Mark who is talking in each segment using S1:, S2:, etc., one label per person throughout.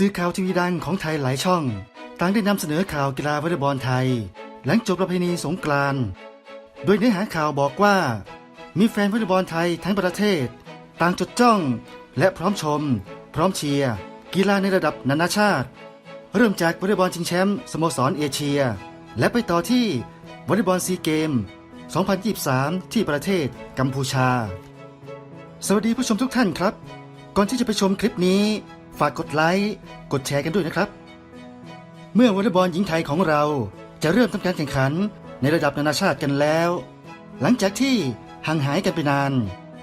S1: สื่อข่าวทีวีดังของไทยหลายช่อง ต่างได้นำเสนอข่าวกีฬาวอลเลย์บอลไทย หลังจบประเพณีสงกรานต์โดยเนื้อหาข่าวบอกว่า มีแฟนวอลเลย์บอลไทยทั้งประเทศ ต่างจดจ้อง และพร้อมชม พร้อมเชียร์กีฬาในระดับนานาชาติ เริ่มจากวอลเลย์บอลชิงแชมป์สโมสรเอเชีย และไปต่อที่วอลเลย์บอลซีเกม 2023 ที่ประเทศกัมพูชา สวัสดีผู้ชมทุกท่านครับ ก่อนที่จะไปชมคลิปนี้ ฝากกดไลค์กดแชร์กันด้วยนะครับ เมื่อวอลเลย์บอลหญิงไทยของเราจะเริ่มทำการแข่งขันในระดับนานาชาติกันแล้ว หลังจากที่ห่างหายกันไปนาน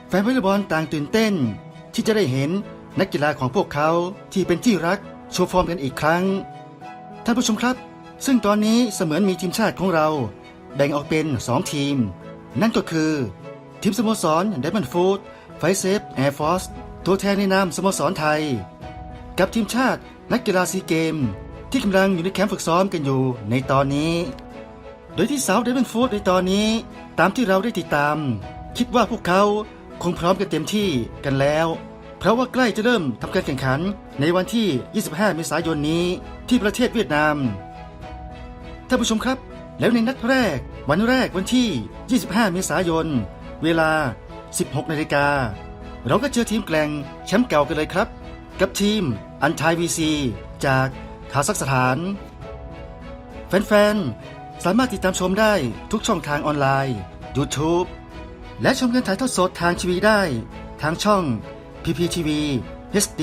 S1: แฟนวอลเลย์บอลต่างตื่นเต้น ที่จะได้เห็นนักกีฬาของพวกเขาที่เป็นที่รักโชว์ฟอร์มกันอีกครั้ง ท่านผู้ชมครับ ซึ่งตอนนี้เสมือนมีทีมชาติของเรา แบ่งออกเป็น 2 ทีม นั่นก็คือ ทีมสโมสรเดมอนฟูดไฟเซฟแอร์ฟอร์สตัวแทนในนามสโมสรไทย กับทีมชาตินักกีฬาซีเกม ที่กำลังอยู่ในแคมป์ฝึกซ้อมกันอยู่ในตอนนี้ โดยที่สาวเดมอนฟูดในตอนนี้ ตามที่เราได้ติดตาม คิดว่าพวกเขาคงพร้อมกันเต็มที่กันแล้ว เพราะว่าใกล้จะเริ่มทำการแข่งขันในวันที่ 25 เมษายนนี้ที่ประเทศเวียดนามท่านผู้ชมครับ แล้วในนัดแรก วันแรกวันที่ 25 เมษายน เวลา 16 นาฬิกาเราก็เจอทีมแกล่งแชมป์เก่ากันเลยครับ กับทีมอันทายวีซีจากคาซัคสถาน แฟนๆ สามารถติดตามชมได้ทุกช่องทางออนไลน์ YouTube และชมการถ่ายทอดสดทางทีวีได้ ทางช่อง PPTV HD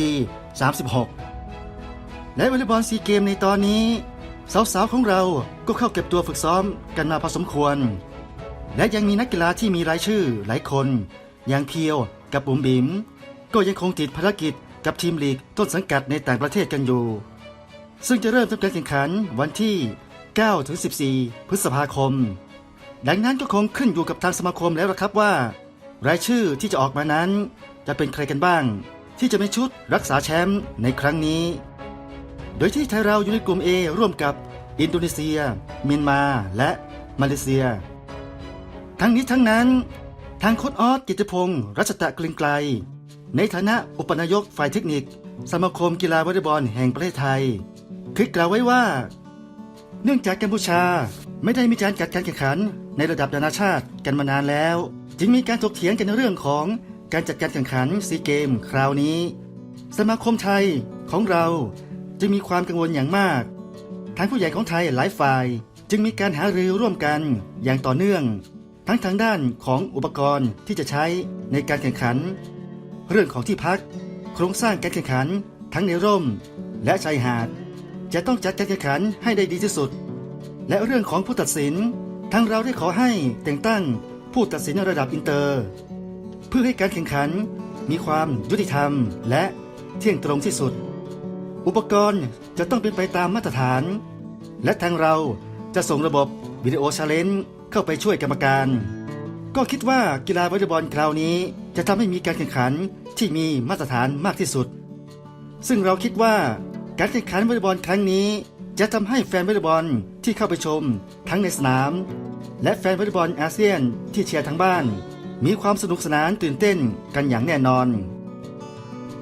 S1: 36 และวอลเลย์บอลซีเกมในตอนนี้ สาวๆ ของเราก็เข้าเก็บตัวฝึกซ้อมกันมาพอสมควร และยังมีนักกีฬาที่มีรายชื่อหลายคน อย่างเพียวกับบุ๋มบิ๋มก็ยังคงติดภารกิจ กับทีมลีกต้นสังกัดในต่างประเทศกันอยู่ ซึ่งจะเริ่มทำการแข่งขันวันที่ 9 ถึง 14 พฤษภาคม ดังนั้นก็คงขึ้นอยู่กับทางสมาคมแล้วละครับว่า รายชื่อที่จะออกมานั้น จะเป็นใครกันบ้าง ที่จะเป็นชุดรักษาแชมป์ในครั้งนี้ โดยที่ไทยเราอยู่ในกลุ่ม A ร่วมกับอินโดนีเซีย เมียนมาและมาเลเซีย ทั้งนี้ทั้งนั้น ทางโค้ชออสกิติพงศ์รัชตะกลิงไกล ในฐานะอุปนายกฝ่ายเทคนิค สมาคมกีฬาวอลเลย์บอลแห่งประเทศไทยคือกล่าวไว้ว่า เนื่องจากกัมพูชาไม่ได้มีการจัดการแข่งขันในระดับนานาชาติกันมานานแล้ว จึงมีการถกเถียงกันในเรื่องของการจัดการแข่งขันซีเกมคราวนี้ สมาคมไทยของเราจึงมีความกังวลอย่างมากทางผู้ใหญ่ของไทยหลายฝ่าย จึงมีการหารือร่วมกันอย่างต่อเนื่อง ทั้งทางด้านของอุปกรณ์ที่จะใช้ในการแข่งขัน เรื่องของที่พัก โครงสร้างการแข่งขัน ทั้งในร่ม และชายหาด จะต้องจัดการแข่งขันให้ได้ดีที่สุด และเรื่องของผู้ตัดสินทางเราได้ขอให้แต่งตั้งผู้ตัดสินระดับอินเตอร์ เพื่อให้การแข่งขันมีความยุติธรรม และเที่ยงตรงที่สุด อุปกรณ์จะต้องเป็นไปตามมาตรฐาน และทางเราจะส่งระบบวิดีโอชาเลนจ์เข้าไปช่วยกรรมการ ก็คิดว่ากีฬาวอลเลย์บอลคราวนี้ จะทำให้มีการแข่งขันที่มีมาตรฐานมากที่สุด ซึ่งเราคิดว่าการแข่งขันวอลเลย์บอลครั้งนี้ จะทำให้แฟนวอลเลย์บอลที่เข้าไปชม ทั้งในสนาม และแฟนวอลเลย์บอลอาเซียนที่เชียร์ทั้งบ้าน มีความสนุกสนานตื่นเต้นกันอย่างแน่นอน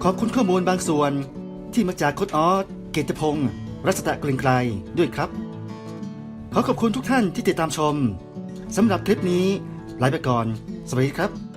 S1: ขอบคุณข้อมูลบางส่วนที่มาจากโค้ดออสเกตพงศ์รัชตะกลิงไกลด้วยครับ ขอขอบคุณทุกท่านที่ติดตามชมสำหรับคลิปนี้ ลาไปก่อน สวัสดีครับ